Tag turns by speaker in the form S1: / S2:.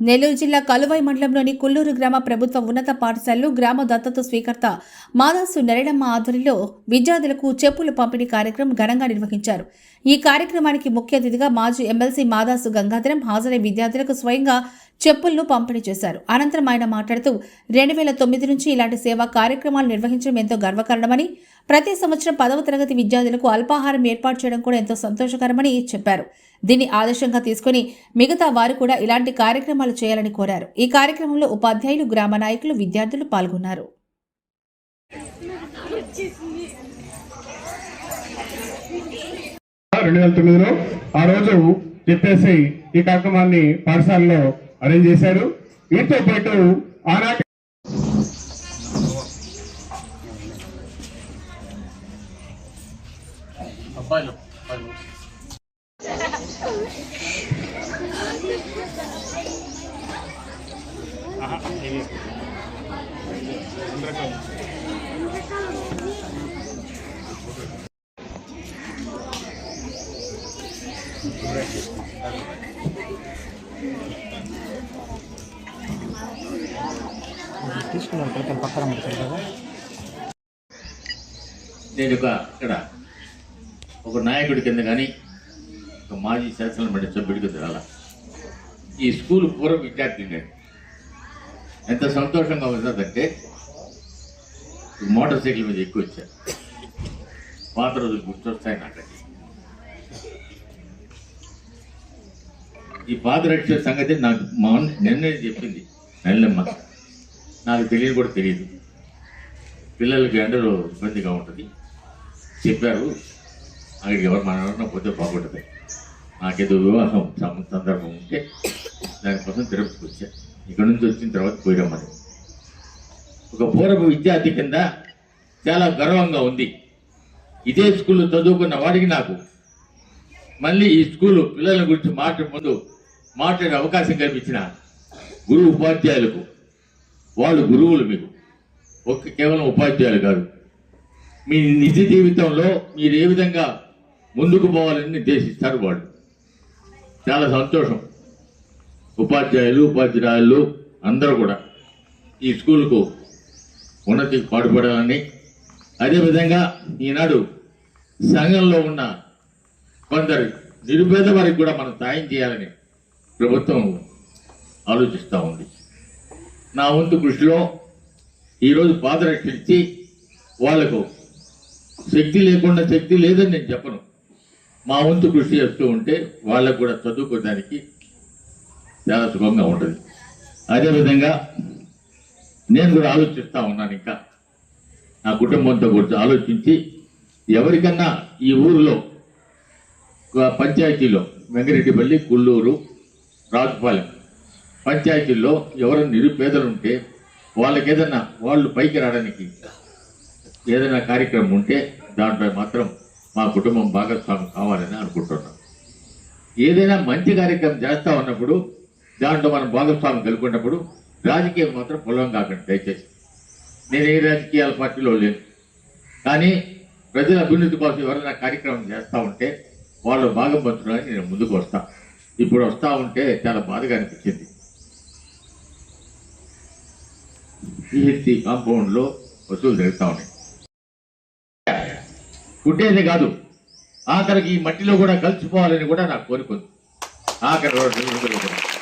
S1: నెల్లూరు జిల్లా కలువై మండలంలోని కుల్లూరు గ్రామ ప్రభుత్వ ఉన్నత పాఠశాలలో గ్రామ దత్తత స్వీకర్త మాదాసు నెరడమ్మ ఆధ్వర్యంలో విద్యార్థులకు చెప్పులు పంపిణీ కార్యక్రమం ఘనంగా నిర్వహించారు. ఈ కార్యక్రమానికి ముఖ్య అతిథిగా మాజీ ఎమ్మెల్సీ మాదాసు గంగాధరం హాజరై విద్యార్థులకు స్వయంగా చెప్పులను పంపిణీ చేశారు. అనంతరం ఆయన మాట్లాడుతూ రెండు వేల తొమ్మిది నుంచి ఇలాంటి సేవా కార్యక్రమాలు నిర్వహించడం ఎంతో గర్వకారణమని ప్రతి సంవత్సరం పదవ తరగతి విద్యార్థులకు అల్పాహారం ఏర్పాటు చేయడం కూడా ఎంతో సంతోషకరమని చెప్పారు. దీన్ని ఆదర్శంగా తీసుకుని మిగతా వారు కూడా ఇలాంటి కార్యక్రమాలు చేయాలని కోరారు. ఈ కార్యక్రమంలో ఉపాధ్యాయులు గ్రామ నాయకులు విద్యార్థులు పాల్గొన్నారు.
S2: రెండు వేల తొమ్మిదిలో ఆ రోజు చెప్పేసి ఈ కార్యక్రమాన్ని పాఠశాలలో అరేంజ్ చేశారు. వీటితో పాటు ఆనాటి
S3: ఆహా, ఇది.
S4: పక్కన ఉంటుంది కదా
S5: నేను ఒక ఇక్కడ ఒక నాయకుడి కింద కానీ మాజీ శాసనమండలి సభ్యుడి కింద ఈ స్కూల్ పూర్వ విద్యార్థి నేను ఎంత సంతోషంగా ఉన్నదంటే మోటార్ సైకిల్ మీద ఎక్కువ వచ్చాను పాత రోజులు గుర్తొస్తాయి నాకు ఈ పాత రక్ష సంగతి నాకు మా నిర్ణయం నిన్నే చెప్పింది నెల్లమ్మ. నాకు తెలియదు కూడా తెలియదు. పిల్లలకి ఎండలో ఇబ్బందిగా ఉంటుంది. చెప్పారు. అక్కడికి ఎవరు మన పోతే బాగుంటుంది నాకేదో వివాహం సం- సందర్భం ఉంటే దానికోసం తిరుపతికి వచ్చా ఇక్కడ నుంచి వచ్చిన తర్వాత పోయిరమ్మని ఒక పూర్వ విద్యార్థి కింద చాలా గర్వంగా ఉంది ఇదే స్కూల్లో చదువుకున్న వాడికి నాకు మళ్ళీ ఈ స్కూలు పిల్లల గురించి మాట్లాడే ముందు మాట్లాడే అవకాశం కల్పించిన గురువు ఉపాధ్యాయులకు వాళ్ళు గురువులు మీకు ఒక్క కేవలం ఉపాధ్యాయులు కాదు మీ నిజ జీవితంలో మీరు ఏ విధంగా ముందుకు పోవాలని నిర్దేశిస్తారు వాళ్ళు. చాలా సంతోషం. ఉపాధ్యాయులు ఉపాధ్యాయులు అందరూ కూడా ఈ స్కూల్కు ఉన్నతికి పాటుపడాలని. అదేవిధంగా ఈనాడు సంఘంలో ఉన్న కొందరు నిరుపేద వారికి కూడా మనం సాయం చేయాలని ప్రభుత్వం ఆలోచిస్తూ ఉంది. నా వంతు కృషిలో ఈరోజు పాదరక్ష ఇచ్చి వాళ్ళకు శక్తి లేకుండా శక్తి లేదని నేను చెప్పను. మా వంతు కృషి చేస్తూ ఉంటే వాళ్ళకు కూడా చదువుకోవడానికి చాలా సుఖంగా ఉంటుంది. అదేవిధంగా నేను కూడా ఆలోచిస్తూ ఉన్నాను ఇంకా. నా కుటుంబంతో కూడా ఆలోచించి ఎవరికన్నా ఈ ఊరిలో ఒక పంచాయతీలో వెంకరెడ్డిపల్లి కుళ్ళూరు రాజుపాలెం పంచాయతీల్లో ఎవరైనా నిరుపేదలు ఉంటే వాళ్ళకి ఏదైనా వాళ్ళు పైకి రావడానికి ఏదైనా కార్యక్రమం ఉంటే దాంట్లో మాత్రం మా కుటుంబం భాగస్వామి కావాలని అనుకుంటున్నాం. ఏదైనా మంచి కార్యక్రమం చేస్తా ఉన్నప్పుడు దాంట్లో మనం భాగస్వామి కలుపుకున్నప్పుడు రాజకీయం మాత్రం పొలం కాకండి దయచేసి. నేను ఏ రాజకీయాల పార్టీలో లేను. కానీ ప్రజల అభివృద్ధి కోసం ఎవరైనా కార్యక్రమం చేస్తూ ఉంటే వాళ్ళు భాగం పంచడానికి నేను ముందుకు వస్తా. ఇప్పుడు వస్తూ ఉంటే చాలా బాధగా అనిపించింది. పిహెచ్సి కాంపౌండ్లో వసూలు జరుగుతూ ఉన్నాయి. గుడ్డేనే కాదు. ఆఖరికి ఈ మట్టిలో కూడా కలిసిపోవాలని కూడా నాకు కోరుకుంది. ఆఖరి రోజు కూడా